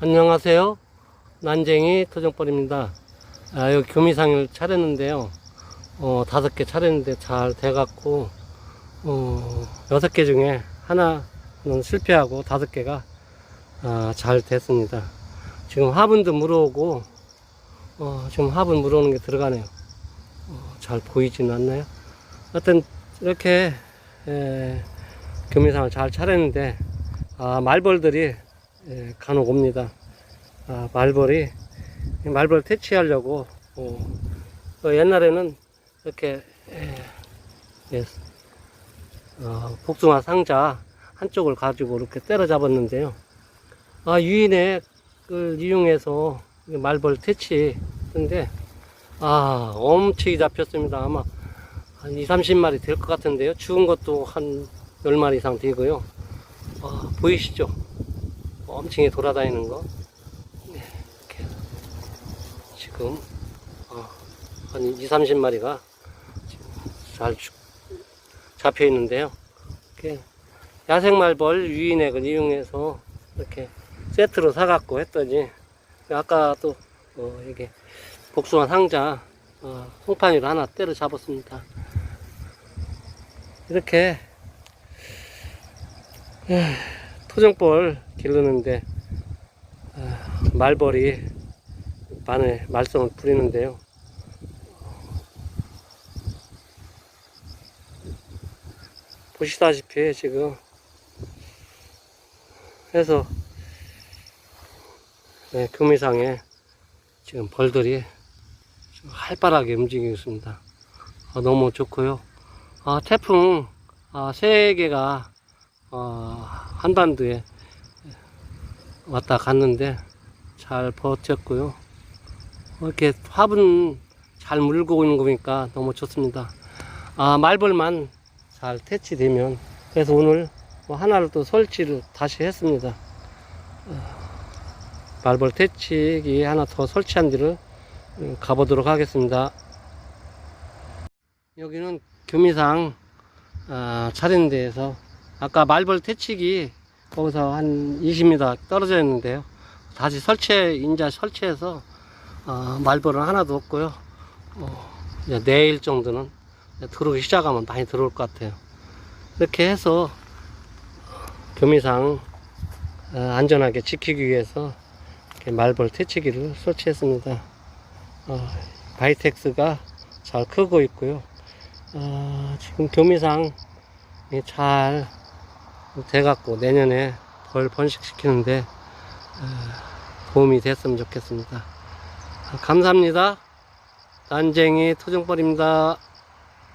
안녕하세요. 난쟁이 토종벌입니다. 아, 여기 교미상을 차렸는데요. 어, 다섯 개 차렸는데 잘 돼갖고, 어, 여섯 개 중에 하나는 실패하고 다섯 개가 아, 잘 됐습니다. 지금 화분도 물어오고, 어, 지금 화분 물어오는 게 들어가네요. 어, 잘 보이지는 않나요? 하여튼, 이렇게, 에, 교미상을 잘 차렸는데, 아, 말벌들이 예, 간혹 옵니다. 아, 말벌이 이 말벌 퇴치하려고 어, 어, 옛날에는 이렇게 예, 예, 어, 복숭아 상자 한쪽을 가지고 이렇게 때려잡았는데요. 아, 유인액을 이용해서 이 말벌 퇴치인데 아, 엄청 잡혔습니다. 아마 한 2, 30마리 될 것 같은데요. 죽은 것도 한 10마리 이상 되고요. 아, 보이시죠? 엄청 돌아다니는 거. 네, 이렇게 지금 어, 한 2, 30마리가 잘 죽- 잡혀 있는데요. 이렇게 야생 말벌 유인액을 이용해서 이렇게 세트로 사갖고 했더니 아까 또 어, 이게 복숭아 상자 어, 송판이로 하나 때려 잡았습니다. 이렇게 토종벌 기르는데 아, 말벌이 많은 말썽을 부리는데요. 보시다시피 지금 해서 네, 교미상에 지금 벌들이 좀 활발하게 움직이고 있습니다. 아, 너무 좋고요. 아, 태풍 아, 세 개가 어, 한반도에 왔다 갔는데 잘 버텼고요. 이렇게 화분 잘 물고 있는 거 보니까 너무 좋습니다. 아, 말벌만 잘 퇴치되면 그래서 오늘 뭐 하나를 또 설치를 다시 했습니다. 어, 말벌 퇴치기 하나 더 설치한 뒤를 음, 가보도록 하겠습니다. 여기는 교미상 아, 차리는 데에서 아까 말벌 퇴치기 거기서 한 20m 떨어져 있는데요. 다시 설치해, 인자 설치해서, 어, 말벌은 하나도 없고요. 어, 이제 내일 정도는 이제 들어오기 시작하면 많이 들어올 것 같아요. 이렇게 해서 교미상 어, 안전하게 지키기 위해서 말벌 퇴치기를 설치했습니다. 어, 바이텍스가 잘 크고 있고요. 어, 지금 교미상 잘 돼갖고 내년에 벌 번식시키는데 어, 도움이 됐으면 좋겠습니다. 감사합니다. 난쟁이 토종벌입니다.